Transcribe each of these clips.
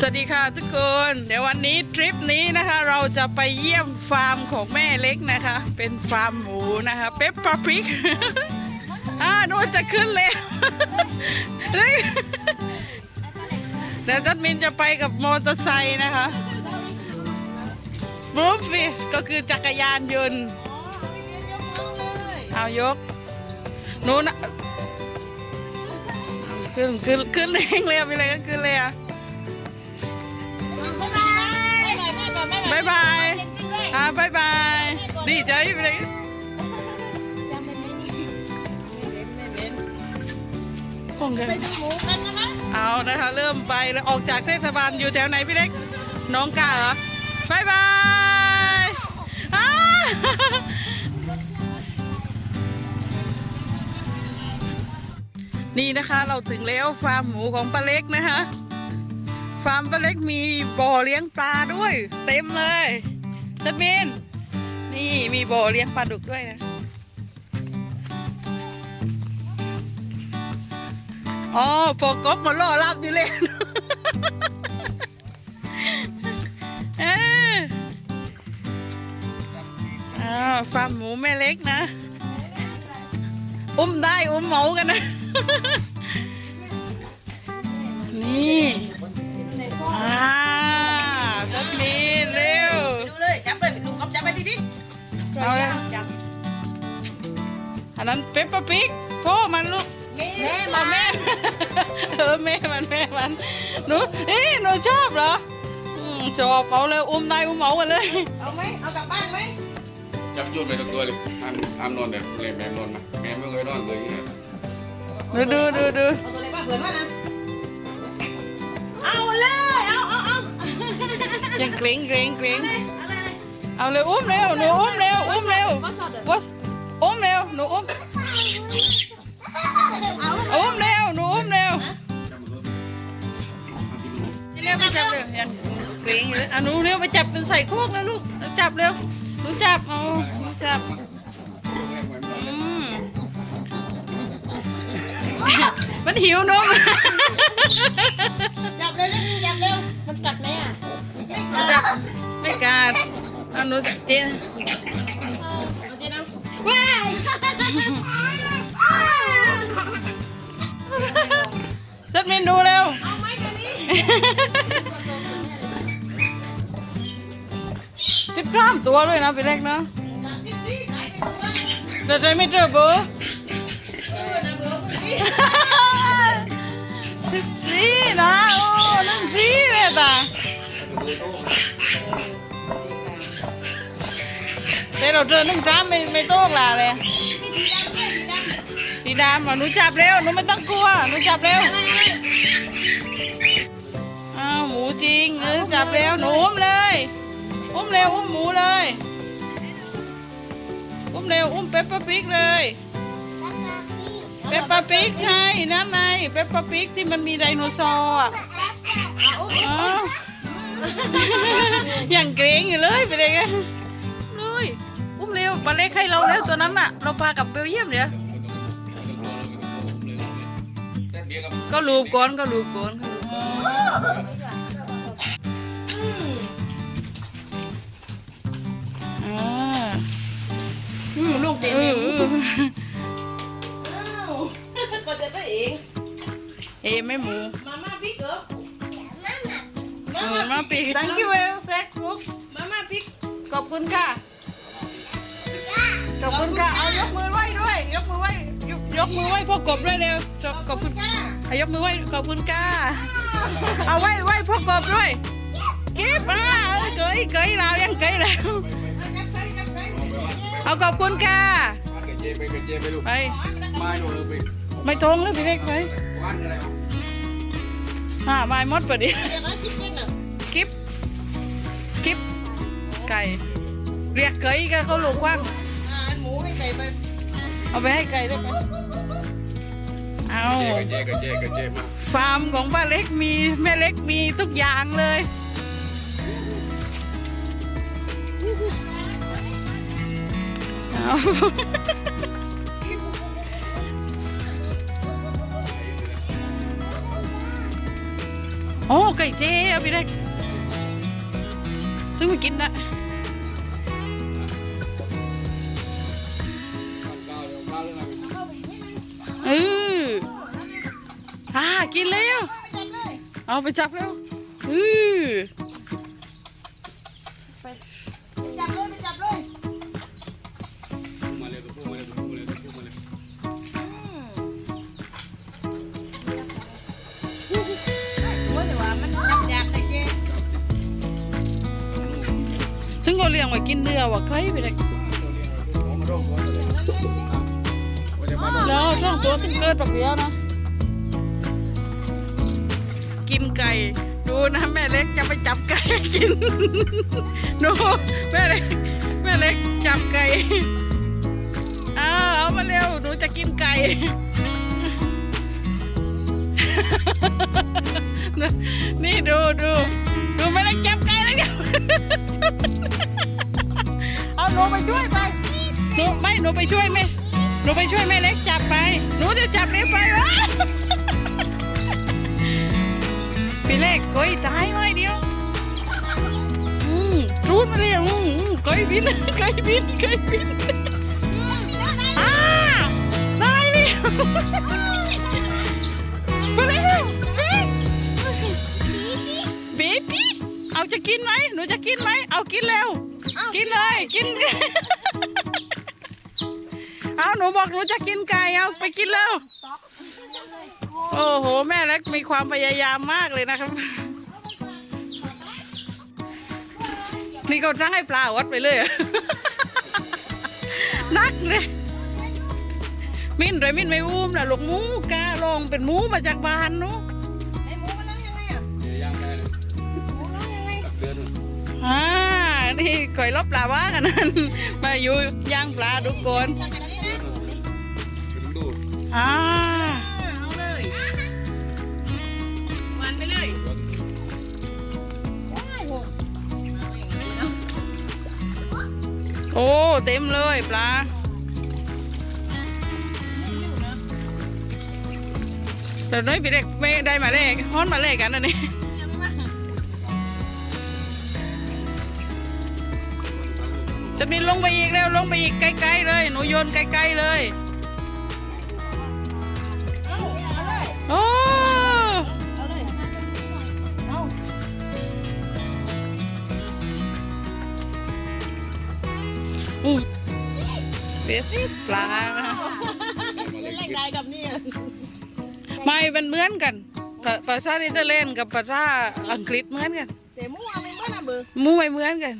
สวัสดีค่ะทุกคน เดี๋ยววันนี้ทริปนี้นะคะ เราจะไปเยี่ยมฟาร์มของแม่เล็กนะคะ เป็นฟาร์มหมูนะคะเปปปาพริกอ่าโน่นจะขึ้นเลยเฮ้ยเดี๋ยวจัดมินจะไปกับมอเตอร์ไซค์นะคะบลูฟิสก็คือจักรยานยนต์เอายกนูนะขึ้นขึ้นขึ้นเองเลยอะมีอะไรก็ขึ้นเลยอะ บายบายอ่าบายบาย ดีใจไปเลยคงกันเอานะคะ เริ่มไปแล้วออกจากเทศบาลอยู่แถวไหนพี่เล็ก น้องกาเหรอบายบายอ้านี่นะคะเราถึงแล้วฟาร์มหมูของป้าเล็กนะคะฟาร์มป้าเล็กมีบ่อเลี้ยงปลาด้วย เต็มเลยจัดมินนี่มีบ่อเลี้ยงปลาดุกด้วยนะอ๋อพอกบมาล่อรับอยู่เลยเอ้ยอ้าวฟาร์มหมูแม่เล็กนะ อุ้มได้ อุ้มเหมากันนะ นี่ อ่าจัดมีเร็ว ดูเลยจับเลยลุงก๊อฟจับไปทีดิเอาเลยอันนั้นเปปเปอร์พิกโทษมันลูกแม่เอามาแม่ เออแม่มันแม่มันหนูเอ๊ะหนูชอบเหรออืมชอบเอาเลยอุ้มได้อุ้มเอากันเลย เอาไหมเอากลับบ้านไหมจับโยนไปทั้งตัวเลยห้ามห้ามนอนเด็ดเลยแม่นอนนะแม่ไม่เคยนอนเลยเนี่ยดูดูดูดูเอาตัวไหนบ้างเผื่อว่านะเอาเลย ยังเกรงเกรงเกรงอะไรเอาเลยอุ้มเร็วหนูอุ้มเร็วอุ้มเร็วก็ชอบเด้อวัสอุ้มเร็วหนูอุ้มเอาอุ้มเร็วหนูอุ้มเร็วจับมือห้ามกินหมูเร็วไปจับเร็วยังเกรงอยู่เลยอะหนูเร็วไปจับเป็นใส่โคกแล้วลูกจับเร็วหนูจับเอาหนูจับอืมมันหิวนมจับเร็วจับเร็วมันกัดไหมอะ ไม่กัดเอาหนูเจนเอาจีนะว้ายจัดมินดูเร็ว เอาไหมตัวนี้จิบกล้ามตัวด้วยนะพี่เล็กนะจับจิ๊บซี่ไหนตัวเดี๋ยวใจไม่เจอเบอร์สิบสี่นะ โอ้นั่นสี่เลยตา แต่เราเจอหนึ่งกรัมไม่ไม่โต้งละเลยสีดำอะหนูจับเร็วหนูไม่ต้องกลัวหนูจับเร็วอ้าวหมูจริงเออจับเร็วหนูอุ้มเลยอุ้มเร็วอุ้มหมูเลยอุ้มเร็วอุ้มเปปเปอร์พิกเลยเปปเปอร์พิกใช่นั่นไงเปปเปอร์พิกที่มันมีไดโนเสาร์อะอ้าวอย่างเกรงอยู่เลยไปเลยกันเลย อุ้มเร็วมาเล็กให้เราแล้วตัวนั้นอะ เราพากลับเบลเยียมเดี๋ยวก็รูปก้อนก็รูปก้อนอ่าอืมลูกเด็กเออก็จะได้เองเอ้ไม่หมูมาม่าพริกเหรอเออมาปี thank you well แซกลูกมาม่าพริกขอบคุณค่ะ ขอบคุณค่ะ เอายกมือไหว้ด้วย ยกมือไหว้ยกยกมือไหว้พ่อกบด้วยเร็วขอบขอบคุณค่ะอายกมือไหว้ขอบคุณค่ะเอาไหว้ไหว้พ่อกบด้วยเก็บอะเกยเกยเรายังเกยแล้วเอาขอบคุณค่ะไปไปไปไม่ทงแล้วพี่เล็กไปว่านอะไรวะอ่าไม้มดปะดิเดี๋ยวนะจิ๊บเป็นอะกิบกิบไก่เรียกเกยกันเขาลูกกว้าง ไปเอาไปให้ไก่ได้วยกันเอากระเจกระเจกระเจมาฟาร์มของป้าเล็กมีแม่เล็กมีทุกอย่างเลยเอาโอ้ไก่เจ๊เอาพี่เล็กซื้อมากินนะ กินแล้วเอาไปจับแล้วเออจับเลยไปจับเลยมาเลยตัวผู้มาเลยตัวผู้มาเลยตัวผู้มาเลยโอ้ยแต่ว่ามันจับยากแต่เจ๊ถึงก็เลี้ยงไว้กินเนื้อว่ะใครพี่เล็กตัวเลี้ยงตัวผู้มาโรคตัวเลยว่าจะมาโรคแล้วช่องตัวตึงเกิดปักเดียวนะ กินไก่ ดูนะแม่เล็กจะไปจับไก่กิน ดูแม่เล็กแม่เล็กจับไก่เอาเอามาเร็วหนูจะกินไก่นี่ดูดูดูแม่เล็กจับไก่แล้วกันเอาหนูไปช่วยไปหนูไม่หนูไปช่วยแม่หนูไปช่วยแม่เล็กจับไปหนูจะจับเล็กไปวะ พี่เล็กก้อยตายหน่อยเดียวอืมรูดมาเลยอืมอืมก้อยบินก้อยบินก้อยบินอ้าได้เลยมาเร็วเบบี้เอาจะกินไหมหนูจะกินไหมเอากินเร็ว กินเลยกิน เอาหนูบอกหนูจะกินไก่เอาไปกินแล้ว โอ้โห แม่เล็กมีความพยายามมากเลยนะครับ นี่เขาจะให้ปลาวัดไปเลยอะนักเลยมินไรมินไม่อุ้มนะลูกหมูกาลองเป็นหมูมาจากบ้านหนูไอ้หมูมันนั่งยังไงอะเดี๋ยวย่างได้เลยหมูนั่งยังไงตักเดือนหนึ่งอ่านี่ก่อยลบปลาว่ากันนั่นมาอยู่ย่างปลาทุกคนเดือนหนึ่งถึงดูดอ่าเอา อ้เต็มเลยปลาเดี๋ยวน้อยพี่เด็กไม่ได้มาเลขฮ้อนมาเลขกันนะนี่จะมีลงไปอีกแล้วลงไปอีกใกล้ๆเลย หนูโยนใกล้ๆเลยเอาเอาเลยโอ้ เบสปลาเล่นแรงได้กับนี่ไม่มันเหมือนกันภาภาษาเนเธอร์แลนด์กับภาษาอังกฤษเหมือนกันเสียหมูเอาไม่เหมือนอะเบอร์หมูไม่เหมือนกัน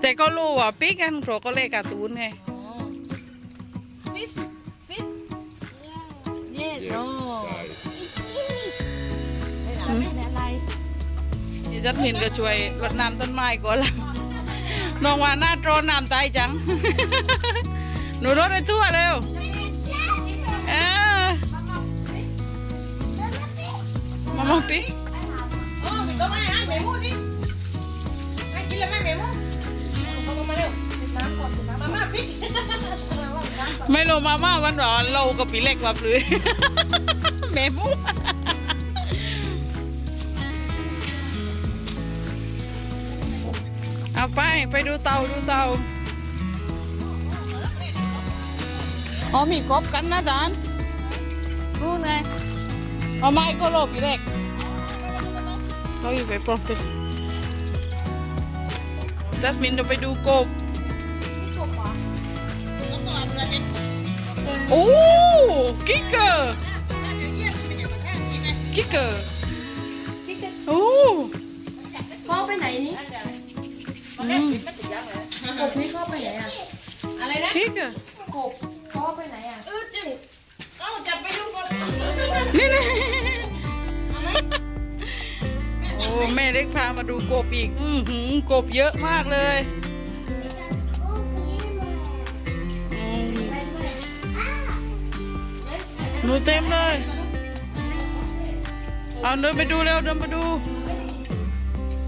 แต่ก็รู้ว่าปีกันเพราะก็เล่นการ์ตูนไงฟิตฟิตเย็ดเย็นโอ้ได้ไม่ได้อะไรนี่จัดมินก็ช่วยรดน้ำต้นไม้ก่อนละ น้องว่าหน้าโตรนน้ำตายจัง หนูรดไปทั่วเร็วเออมามาปีโอ้ตัวมาอะเสียหมูดิให้กินเลยไหมเสียหมูเอามาเร็วน้ำก่อนน้ำมามาฟิตไม่ลงมาม่าวันหรอเรากับปีเล็กว่าปลือแม่มู เอาไปไปดูเตาดูเตาอ๋อมีกบกันนะจานรู้ไงเอาไม้ก็โลบปีเล็กเราอยู่ไปปลอมเป็นจัสมินจะไปดูกบโอ้กิกเกอร์กิกเกอร์ กบนี่พ่อไปไหนอะ อะไรนะกิกเกอร์กบพ่อไปไหนอะเออจึงเอ้าจับไปดูก่อน นี่นี่โอ้แม่เล็กพามาดูกบอีก อือหือกบเยอะมากเลยอืมหนูเต็มเลย เอาเดินไปดูเร็วเดินไปดู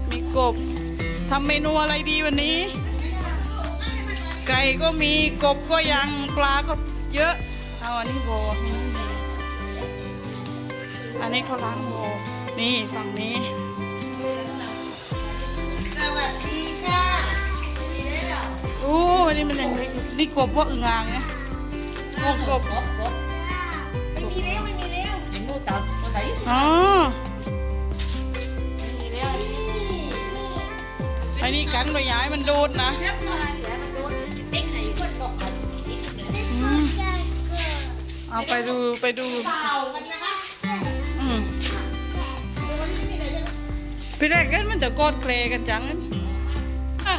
มีกบทำเมนูอะไรดีวันนี้ ไก่ก็มีกบก็ยังปลาก็เยอะเอาอันนี้พออันนี้เขาล้างโบนี่ฝั่งนี้สวัสดีค่ะโอ้นี่มันยังเล็กอยู่นี่กบว่าอึ่งอ่างเนี่ยงวงกบไม่มีเร็วไม่มีเร็วมูตับคนไหนอ๋อมีแล้วไอ้นี่กันไปย้ายมันดูดนะ เอาไปดูไปดู อืมพี่แรกกันมันจะกอดเคลกันจังอะ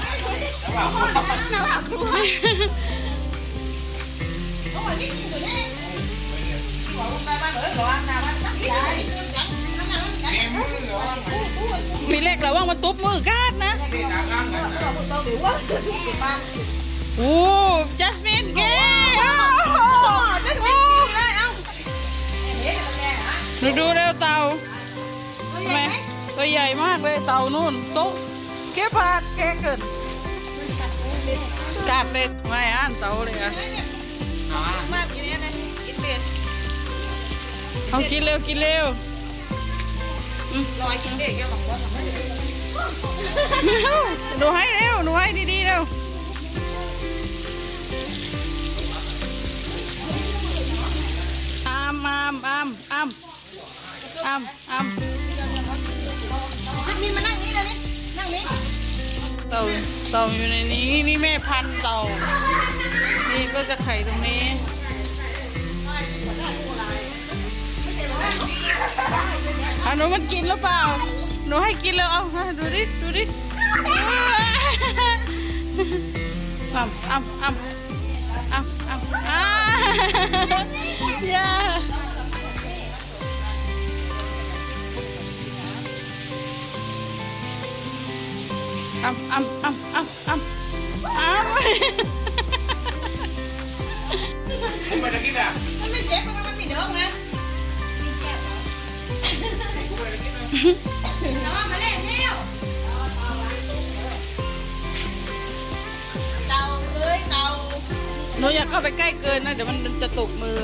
โอ้ยนี่กินอยู่เนี่ยบอกว่าไปบ้านเหรอบอกว่ามันตู้ตู้พี่แรกระวังมันตุบมือกาดนะนี่น้ำล้างกันนะเราต้องดูว่าบ้านโอ้จัสมินเก๋จะไม่กิน ดูดูเร็วเต่าตัวทำใหไมญ่ไหมตัวใหญ่มากเลยเต่านู่นโต๊ะสเก็ตพาร์ดแกเกินกัดเลยไม่อ่านเต่าเลยอะมากกินเนี่ยนะกินเบ็ดเอากินเร็วกินเร็วอืมลอยกินเบ็ดแกบอกว่าทำไมดูให้เร็วดูให้ดีๆเร็วอามอามอามอาม อามอามนี่มานั่งนี่เลยนี่นั่งนี่เต่าเต่าอยู่ในนี้นี่แม่พันธุ์เต่า นี่ก็จะไข่ตรงนี้อะหนูมันกินหรือเปล่า หนูให้กินแล้วเอาฮะดูดิดูดิอ้ำอ้ำอ้ำอ้ำอ้ำอ้าอย่า อ้ำอ้ำอ้ำอ้ำอ้ำอ้ำผมไม่ได้กินอะมันไม่เจ็บมันมันมีเนื้อนะแล้วมาเล่นแล้วเตาเลยเตาหนูอยากเข้าไปใกล้เกินนะเดี๋ยวมันจะตกมือ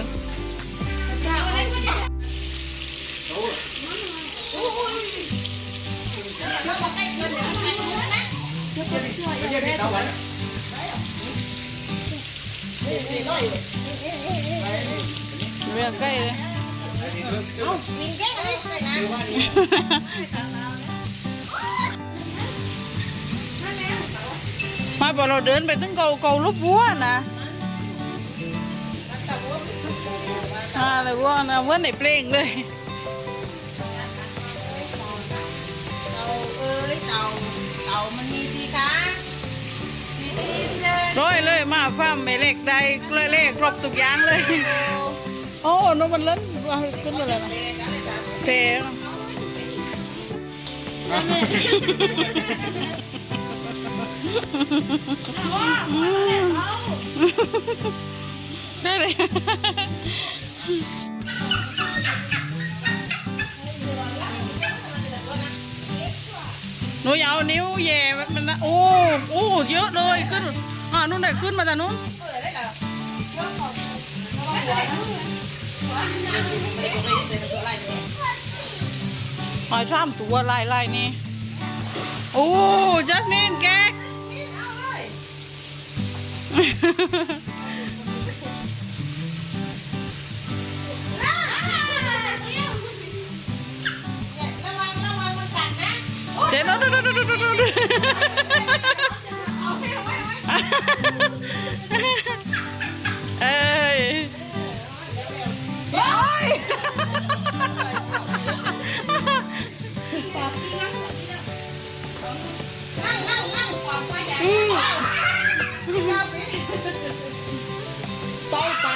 เรื่อใกล้เลยมีแก้อะไรใส่น้มาพอกเราเดินไปถึงเกาเกาลูกวัวนะอ่าเลยวัวนะเมื่อนในเพลงเลยเตาเอ้ยเตาเตามันมีดีคะมีดีเลย ร้อยเลยมาฟ้าร์มไม่เล็กได้เลยเลขครบทุกอย่างเลย โอ้นกมันเล่นว่าขึ้นมาเลยนะเทได้เลยหนูอย่าเอานิ้วแหย่มันนะโอ้โอ้เยอะเลยขึ้น อ่านู่นไหนขึ้นมาจากนู้นเออได้เหรอหอยช่ามตัวลายลายนี่ โอ้จัสมินแกกระวังระวังมันกัดนะเดี๋ยวดูดูดูดูดูดูดู เอ้ยโอ้ยต้องไป